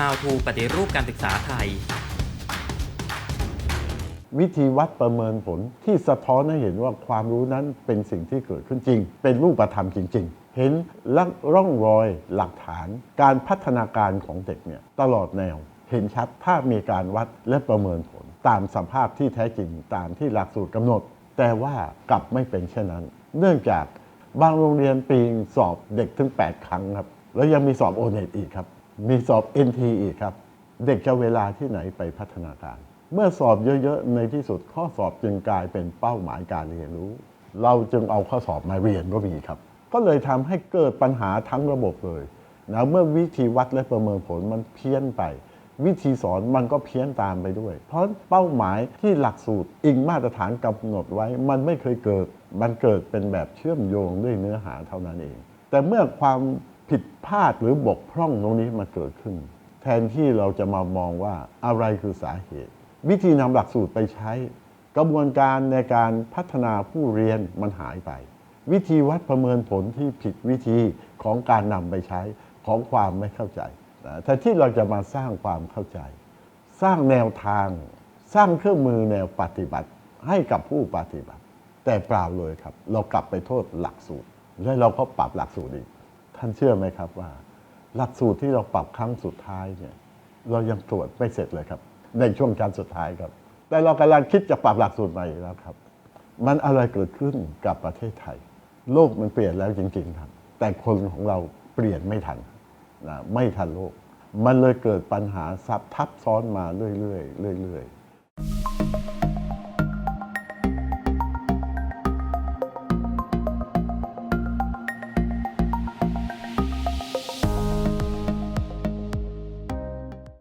How to ปฏิรูปการศึกษาไทย วิธีวัดประเมินผลที่สะท้อนให้เห็นว่าความรู้นั้นเป็นสิ่งที่เกิดขึ้นจริง เป็นรูปธรรมจริง ๆ เห็นลักร่องรอยหลักฐานการพัฒนาการของเด็กเนี่ยตลอดแนว เห็นชัดถ้ามีการวัดและประเมินผล ตามสภาพที่แท้จริงตามที่หลักสูตรกำหนด แต่ว่ากลับไม่เป็นเช่นนั้น เนื่องจากบางโรงเรียนปีงสอบเด็กถึง 8 ครั้งครับ แล้วยังมีสอบโอเน็ตอีกครับ มีสอบ NT อีกครับ เด็กจะเวลาที่ไหนไปพัฒนาการ เมื่อสอบเยอะๆ ในที่สุดข้อสอบจึงกลายเป็นเป้าหมายการเรียนรู้ เราจึงเอาข้อสอบมาเรียนก็มีครับ ก็เลยทำให้เกิดปัญหาทั้งระบบเลยนะเมื่อวิธีวัดและประเมินผลมันเพี้ยนไป วิธีสอนมันก็เพี้ยนตามไปด้วย เพราะเป้าหมายที่หลักสูตรอิงมาตรฐานกำหนดไว้ มันไม่เคยเกิด มันเกิดเป็นแบบเชื่อมโยงด้วยเนื้อหาเท่านั้นเอง แต่เมื่อความ ผิดพลาดหรือบกพร่องตรงนี้มาเกิดขึ้น แทนที่เราจะมามองว่าอะไรคือสาเหตุ วิธีนำหลักสูตรไปใช้ กระบวนการในการพัฒนาผู้เรียนมันหายไป วิธีวัดประเมินผลที่ผิดวิธีของการนำไปใช้ของความไม่เข้าใจแทนที่เราจะมาสร้างความเข้าใจ สร้างแนวทาง สร้างเครื่องมือแนวปฏิบัติให้กับผู้ปฏิบัติ แต่เปล่าเลยครับ เรากลับไปโทษหลักสูตร และเราก็ปรับหลักสูตรอีก ท่านเชื่อไหมครับว่า หลักสูตรที่เราปรับครั้งสุดท้ายเนี่ยเรายังตรวจไม่เสร็จเลยครับ ในช่วงการสุดท้ายครับ แต่เรากำลังคิดจะปรับหลักสูตรใหม่แล้วครับ มันอะไรเกิดขึ้นกับประเทศไทย โลกมันเปลี่ยนแล้วจริงๆครับ แต่คนของเราเปลี่ยนไม่ทันนะไม่ทันโลก มันเลยเกิดปัญหาซับทับซ้อนมาเรื่อยๆเรื่อยๆ